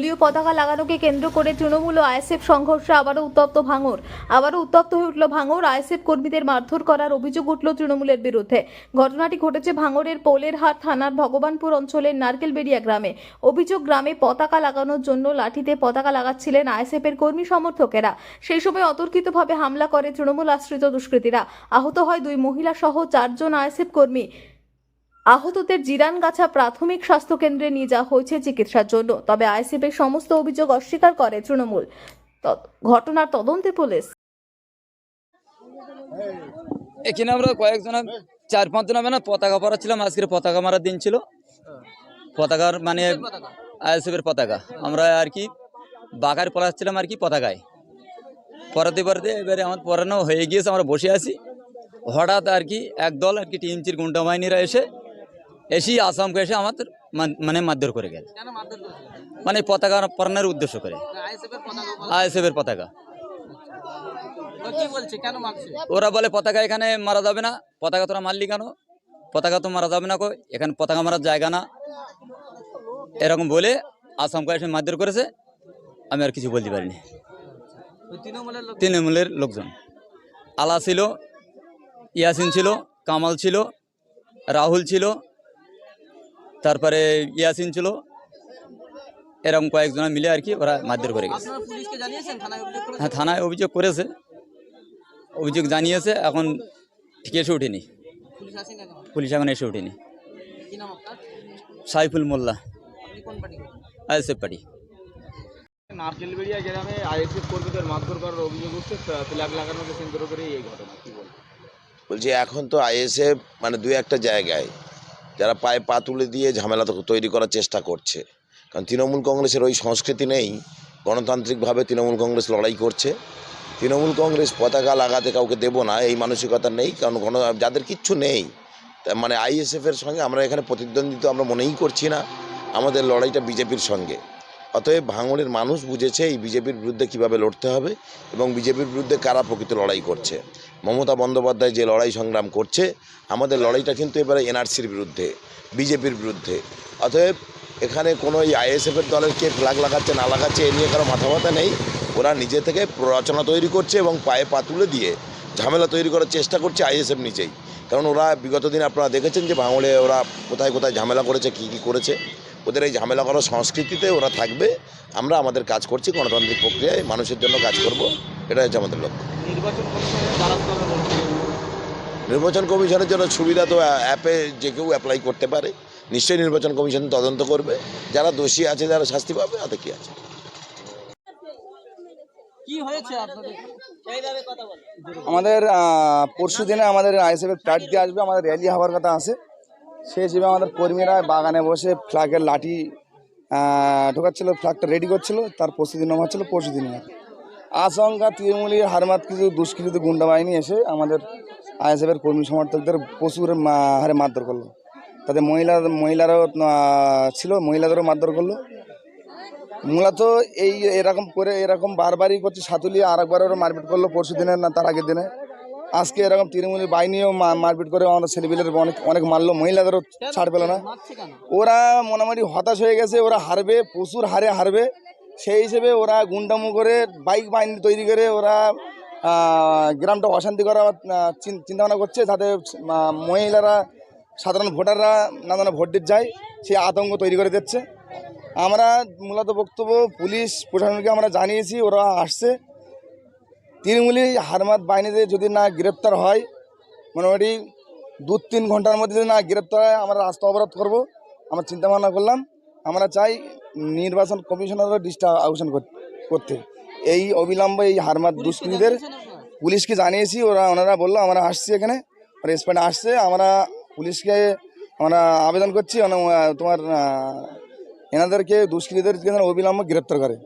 দলীয় পতাকা লাগানোকে কেন্দ্র করে তৃণমূল ও আইএসএফ সংঘর্ষে আবারও উত্তপ্ত ভাঙর। আবারও উত্তপ্ত হয়ে উঠল ভাঙর। আইএসএফ কর্মীদের মারধর করার অভিযোগ উঠল তৃণমূলের বিরুদ্ধে। ঘটনাটি ঘটেছে ভাঙরের পোলেরহাট থানার ভগবানপুর অঞ্চলের নারকেলবেড়িয়া গ্রামে। অভিযোগ, গ্রামে পতাকা লাগানোর জন্য লাঠিতে পতাকা লাগাচ্ছিলেন আইএসএফের কর্মী সমর্থকেরা। সেই সময় অতর্কিতভাবে হামলা করে তৃণমূল আশ্রিত দুষ্কৃতীরা। আহত হয় দুই মহিলা সহ চারজন আইএসএফ কর্মী। আহতদের জিরানগাছা প্রাথমিক স্বাস্থ্য কেন্দ্রে নিয়ে যাওয়া হয়েছে চিকিৎসার জন্য। তবে আইসিএফের সমস্ত অভিযোগ অস্বীকার করে তৃণমূল। ঘটনার তদন্তে পুলিশ। এখানে আমরা কয়েকজন চার পাঁচ জন না পতাকা পরাচ্ছিলাম। আজকের পতাকা মারার দিন ছিল। পতাকার মানে আইএসএফের পতাকা। আমরা আর কি বাঘার পড়াচ্ছিলাম আর কি পতাকায়। পরাতে পরাতে এবারে আমার পরানো হয়ে গিয়েছে। আমরা বসে আছি। হঠাৎ আর কি একদল আর কি টিএমসির গুন্ডা বাহিনীরা এসে এসেই আসামকে এসে আমাদের মান- মারধর করে গেল। মানে পতাকা পরানোর উদ্দেশ্য করে। আইএসএফের পতাকা বলছে? ওরা বলে পতাকা এখানে মারা যাবে না। পতাকা তোরা মারলি কেন? পতাকা তো মারা যাবে না কই? এখানে পতাকা মারার জায়গা না। এরকম বলে আসাম কয়েকটা মারধর করেছে। আমি আর কিছু বলতে পারিনি। তৃণমূলের লোকজন। আলা ছিল ইয়াসিন ছিল কামাল ছিল রাহুল ছিল তারপরে ইয়াসিন ছিল। এরকম কয়েকজন মিলে আর কি ওরা মারধর করে গেছে। আপনারা পুলিশকে জানিয়েছেন? থানায় অভিযোগ করেছেন? হ্যাঁ থানায় অভিযোগ করেছে। অভিযোগ জানিয়েছে এখন ঠিক এসে ওঠেনি। পুলিশ এখন? এসে ওঠেনি। কি নাম আপনার? সাইফুল মোল্লা। পার্টি করেন? ISF party. নারকেলবেড়িয়া গ্রামে আইএসএফ কর্মীদের মারধর করার অভিযোগ উঠছে। ফ্ল্যাগ লাগানোকে কেন্দ্র করে এই ঘটনা। কি বলছি এখন তো আইএসএফ মানে দু একটা জায়গায়। যারা পায়ে পা তুলে দিয়ে ঝামেলা তৈরি করার চেষ্টা করছে। কারণ তৃণমূল কংগ্রেসের ওই সংস্কৃতি নেই, গণতান্ত্রিকভাবে তৃণমূল কংগ্রেস লড়াই করছে। তৃণমূল কংগ্রেস পতাকা লাগাতে কাউকে দেব না, এই মানসিকতা নেই, কারণ গণ যাদের কিচ্ছু নেই মানে আইএসএফের সঙ্গে আমরা এখানে প্রতিদ্বন্দ্বিতা আমরা মনেই করছি না, আমাদের লড়াইটা বিজেপির সঙ্গে। অতএব ভাঙড়ের মানুষ বুঝেছে এই বিজেপির বিরুদ্ধে কীভাবে লড়তে হবে এবং বিজেপির বিরুদ্ধে কারা প্রকৃত লড়াই করছে। মমতা বন্দ্যোপাধ্যায় যে লড়াই সংগ্রাম করছে, আমাদের লড়াইটা কিন্তু এবারে এনআরসির বিরুদ্ধে, বিজেপির বিরুদ্ধে। অতএব এখানে কোনো এই আইএসএফের দলের কে ফ্ল্যাগ লাগাচ্ছে, না লাগাচ্ছে, এ নিয়ে কারও মাথা ব্যথা নেই। ওরা নিজে থেকে প্ররচনা তৈরি করছে এবং পায়ে পা তুলে দিয়ে ঝামেলা তৈরি করার চেষ্টা করছে আইএসএফ নিজেই। কারণ ওরা বিগত দিন আপনারা দেখেছেন যে ভাঙড়ে ওরা কোথায় কোথায় ঝামেলা করেছে, কী কী করেছে। ওদের এই ঝামেলা করার সংস্কৃতিতে ওরা থাকবে। আমরা আমাদের কাজ করছি গণতান্ত্রিক প্রক্রিয়ায় মানুষের জন্য কাজ করব। এটা হচ্ছে আমাদের লক্ষ্য। নির্বাচন কমিশনের জন্য সুবিধা তো অ্যাপে যে কেউ অ্যাপ্লাই করতে পারে। নিশ্চয়ই নির্বাচন কমিশন তদন্ত করবে। যারা দোষী আছে যারা শাস্তি পাবে তাতে কি আছে? কি হয়েছে আপনাদের? এইভাবে কথা বলেন। আমাদের পরশু দিনে আমাদের আইএসএফের ফ্ল্যাট দিয়ে আসবে আমাদের র্যালি হওয়ার কথা আছে। সেই হিসেবে আমাদের কর্মীরা বাগানে বসে ফ্ল্যাগের লাঠি ঢোকাচ্ছিল, ফ্ল্যাগটা রেডি করছিল, তার প্রস্তুতি নেওয়া হচ্ছিল পরশু দিনে। আশঙ্কা তৃণমূলীর হারমাত কিছু দুষ্কৃত গুন্ডা বাহিনী এসে আমাদের আইএসএফের কর্মী সমর্থকদের প্রচুর হারে মারধর করল। তাদের মহিলা, মহিলারাও ছিল, মহিলাদেরও মারধর করল। মূলত এই এরকম করে এরকম বারবারই করছে সাতুলি আর একবার ওরা মারপিট করল পরশু দিনে না তার আগের দিনে। আজকে এরকম তৃণমূলের বাহিনীও মারপিট করে আমাদের ছেলেপিলের অনেক অনেক মারলো। মহিলাদেরও ছাড় পেল না। ওরা মোটামুটি হতাশ হয়ে গেছে, ওরা হারবে, প্রচুর হারে হারবে। সেই হিসেবে ওরা গুন্ডামু করে বাইক বাহিনী তৈরি করে ওরা গ্রামটা অশান্তি করা চিন্তা ভাবনা করছে যাতে মহিলারা, সাধারণ ভোটাররা না না ভোট দিতে যায়। সেই আতঙ্ক তৈরি করে দিচ্ছে। আমরা মূলত বক্তব্য পুলিশ, প্রশাসনকে আমরা জানিয়েছি, ওরা আসছে। তৃণমূলী হারমাত বাহিনীতে যদি না গ্রেপ্তার হয় মোটামুটি দু তিন ঘণ্টার মধ্যে যদি না গ্রেপ্তার হয় আমরা রাস্তা অবরোধ করব। আমরা চিন্তা ভাবনা করলাম আমরা চাই নির্বাচন কমিশনারও ডিস্টার্ব আহ্বান করতে। এই অবিলম্বে এই হারমাত দুষ্কৃতীদের পুলিশকে জানিয়েছি ওরা ওনারা বলল আমরা আসছি এখানে ওরা আসছে আমরা পুলিশকে আমরা আবেদন করছি তোমার এনাদেরকে দুষ্কৃতীদেরকে অবিলম্বে গ্রেপ্তার করে।